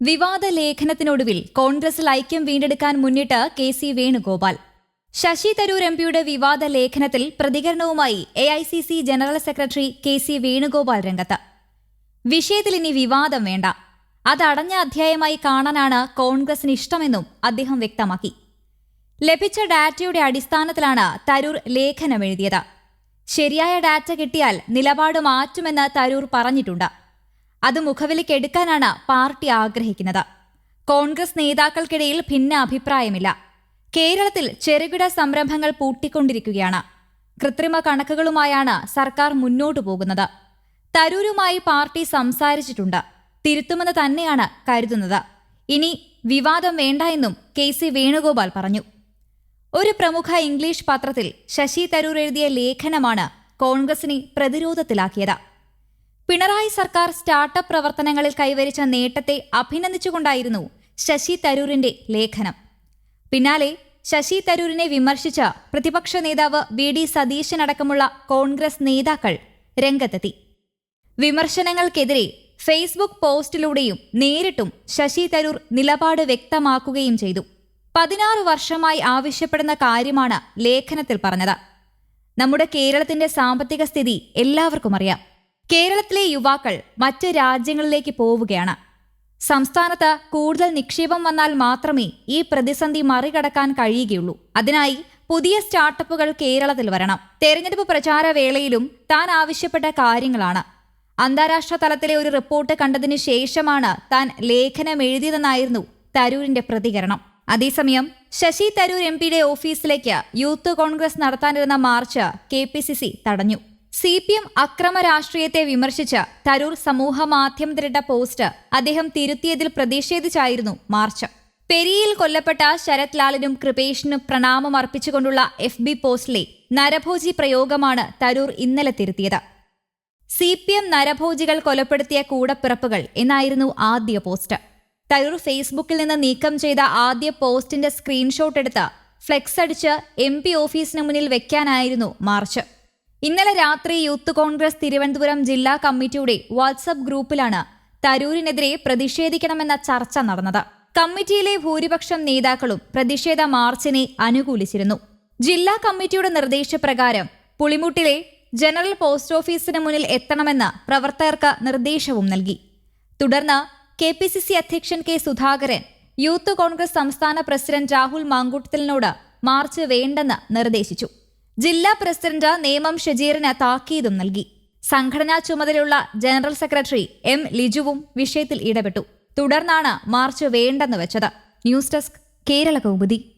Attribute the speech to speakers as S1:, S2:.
S1: വിവാദ ലേഖനത്തിനൊടുവിൽ കോൺഗ്രസിൽ ഐക്യം വീണ്ടെടുക്കാൻ മുന്നിട്ട് കെ സി വേണുഗോപാൽ. ശശി തരൂർ എംപിയുടെ വിവാദ ലേഖനത്തിൽ പ്രതികരണവുമായി A I C C general secretary K C Venugopal രംഗത്ത്. വിഷയത്തിൽ ഇനി വിവാദം വേണ്ട. അതടഞ്ഞ അധ്യായമായി കാണാനാണ് കോൺഗ്രസിന് ഇഷ്ടമെന്നും അദ്ദേഹം വ്യക്തമാക്കി. ലഭിച്ച ഡാറ്റയുടെ അടിസ്ഥാനത്തിലാണ് തരൂർ ലേഖനം എഴുതിയത് ശരിയായ ഡാറ്റ കിട്ടിയാൽ നിലപാട് മാറ്റുമെന്ന് തരൂർ പറഞ്ഞിട്ടുണ്ട്. അത് മുഖവിലിക്കെടുക്കാനാണ് പാർട്ടി ആഗ്രഹിക്കുന്നത്. കോൺഗ്രസ് നേതാക്കൾക്കിടയിൽ ഭിന്ന അഭിപ്രായമില്ല. കേരളത്തിൽ ചെറുകിട സംരംഭങ്ങൾ പൂട്ടിക്കൊണ്ടിരിക്കുകയാണ്. കൃത്രിമ കണക്കുകളുമായാണ് സർക്കാർ മുന്നോട്ടു പോകുന്നത്. തരൂരുമായി പാർട്ടി സംസാരിച്ചിട്ടുണ്ട്. തിരുത്തുമെന്ന് തന്നെയാണ് കരുതുന്നത്. ഇനി വിവാദം വേണ്ട എന്നും കെ സി വേണുഗോപാൽ പറഞ്ഞു. ഒരു പ്രമുഖ ഇംഗ്ലീഷ് പത്രത്തിൽ ശശി തരൂർ എഴുതിയ ലേഖനമാണ് കോൺഗ്രസിനെ പ്രതിരോധത്തിലാക്കിയത്. പിണറായി സർക്കാർ സ്റ്റാർട്ടപ്പ് പ്രവർത്തനങ്ങളിൽ കൈവരിച്ച നേട്ടത്തെ അഭിനന്ദിച്ചുകൊണ്ടായിരുന്നു ശശി തരൂരിന്റെ ലേഖനം. പിന്നാലെ ശശി തരൂരിനെ വിമർശിച്ച പ്രതിപക്ഷ നേതാവ് വി ഡി സതീശനടക്കമുള്ള കോൺഗ്രസ് നേതാക്കൾ രംഗത്തെത്തി. വിമർശനങ്ങൾക്കെതിരെ ഫേസ്ബുക്ക് പോസ്റ്റിലൂടെയും നേരിട്ടും ശശി തരൂർ നിലപാട് വ്യക്തമാക്കുകയും ചെയ്തു. പതിനാറ് വർഷമായി ആവശ്യപ്പെടുന്ന കാര്യമാണ് ലേഖനത്തിൽ പറഞ്ഞത്. നമ്മുടെ കേരളത്തിന്റെ സാമ്പത്തിക സ്ഥിതി എല്ലാവർക്കും അറിയാം. കേരളത്തിലെ യുവാക്കൾ മറ്റ് രാജ്യങ്ങളിലേക്ക് പോവുകയാണ്. സംസ്ഥാനത്ത് കൂടുതൽ നിക്ഷേപം വന്നാൽ മാത്രമേ ഈ പ്രതിസന്ധി മറികടക്കാൻ കഴിയുകയുള്ളൂ. അതിനായി പുതിയ സ്റ്റാർട്ടപ്പുകൾ കേരളത്തിൽ വരണം. തെരഞ്ഞെടുപ്പ് പ്രചാര വേളയിലും താൻ ആവശ്യപ്പെട്ട കാര്യങ്ങളാണ്. അന്താരാഷ്ട്ര തലത്തിലെ ഒരു റിപ്പോർട്ട് കണ്ടതിന് ശേഷമാണ് താൻ ലേഖനം എഴുതിയതെന്നായിരുന്നു തരൂരിന്റെ പ്രതികരണം. അതേസമയം ശശി തരൂർ എം പിയുടെ ഓഫീസിലേക്ക് യൂത്ത് കോൺഗ്രസ് നടത്താനിരുന്ന മാർച്ച് കെ തടഞ്ഞു. സി പി എം അക്രമ രാഷ്ട്രീയത്തെ വിമർശിച്ച് തരൂർ സമൂഹ ദൃഢ പോസ്റ്റ് അദ്ദേഹം തിരുത്തിയതിൽ പ്രതിഷേധിച്ചായിരുന്നു മാർച്ച്. പെരിയിൽ കൊല്ലപ്പെട്ട ശരത് ലാലിനും കൃപേഷിനും പ്രണാമം അർപ്പിച്ചുകൊണ്ടുള്ള എഫ് ബി പോസ്റ്റിലെ നരഭോജി പ്രയോഗമാണ് തരൂർ ഇന്നലെ തിരുത്തിയത്. സി പി എം നരഭോജികൾ കൊലപ്പെടുത്തിയ കൂടപ്പിറപ്പുകൾ എന്നായിരുന്നു ആദ്യ പോസ്റ്റ്. തരൂർ ഫേസ്ബുക്കിൽ നിന്ന് നീക്കം ചെയ്ത ആദ്യ പോസ്റ്റിന്റെ സ്ക്രീൻഷോട്ട് എടുത്ത് ഫ്ലെക്സ് അടിച്ച് എം പി ഓഫീസിന് മുന്നിൽ വെക്കാനായിരുന്നു മാർച്ച്. ഇന്നലെ രാത്രി യൂത്ത് കോൺഗ്രസ് തിരുവനന്തപുരം ജില്ലാ കമ്മിറ്റിയുടെ വാട്സപ്പ് ഗ്രൂപ്പിലാണ് തരൂരിനെതിരെ പ്രതിഷേധിക്കണമെന്ന ചർച്ച നടന്നത്. കമ്മിറ്റിയിലെ ഭൂരിപക്ഷം നേതാക്കളും പ്രതിഷേധ മാർച്ചിനെ അനുകൂലിച്ചിരുന്നു. ജില്ലാ കമ്മിറ്റിയുടെ നിർദ്ദേശപ്രകാരം പുളിമുട്ടിലെ ജനറൽ പോസ്റ്റ് ഓഫീസിന് മുന്നിൽ എത്തണമെന്ന് പ്രവർത്തകർക്ക് നിർദ്ദേശവും നൽകി. തുടർന്ന് കെ പി സി സി അധ്യക്ഷൻ കെ സുധാകരൻ യൂത്ത് കോൺഗ്രസ് സംസ്ഥാന പ്രസിഡന്റ് രാഹുൽ മാങ്കൂട്ടത്തിലിനോട് മാർച്ച് വേണ്ടെന്ന് നിർദ്ദേശിച്ചു. ജില്ലാ പ്രസിഡന്റ് നേമം ഷജീറിന് താക്കീതും നൽകി. സംഘടനാ ചുമതലയുള്ള ജനറൽ സെക്രട്ടറി എം ലിജുവും വിഷയത്തിൽ ഇടപെട്ടു. തുടർന്നാണ് മാർച്ച് വേണ്ടെന്ന് വെച്ചത്. News desk Kerala Kaumudi.